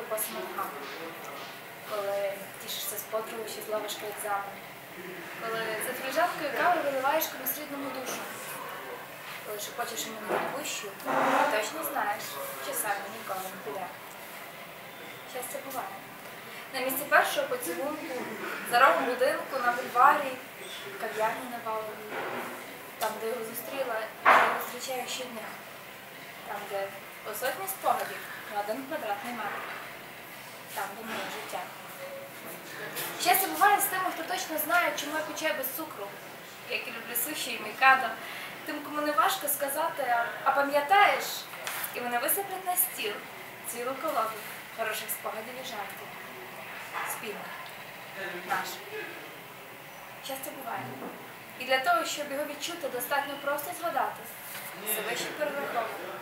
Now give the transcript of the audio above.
біжиш по середливо коли тішишся з подругою ще з лавишки екзамен, коли за філіжанкою кави виливаєш комусь рідному душу, коли шепочеш йому на відпущу, точно знаєш, що саме ніколи не піде. Щастя буває. На місці першого поцілунку, за рогом будинку, на бульварі, кав'ярні на Валовій, там, де його зустріла, і його зустрічаю щодня, там, де по сотні спогадів на один квадратний метр, там, моє життя. Щастя буває з тими, хто точно знає, чому я пече без цукру, як і люблю суші і мікадо, тим, кому не важко сказати, а, пам'ятаєш, і вони висиплять на стіл цілу колоду хороших спогадів і жартів. Спільно. Наше. Щастя буває. І для того, щоб його відчути, достатньо просто згадати. Себе ще перераховувати.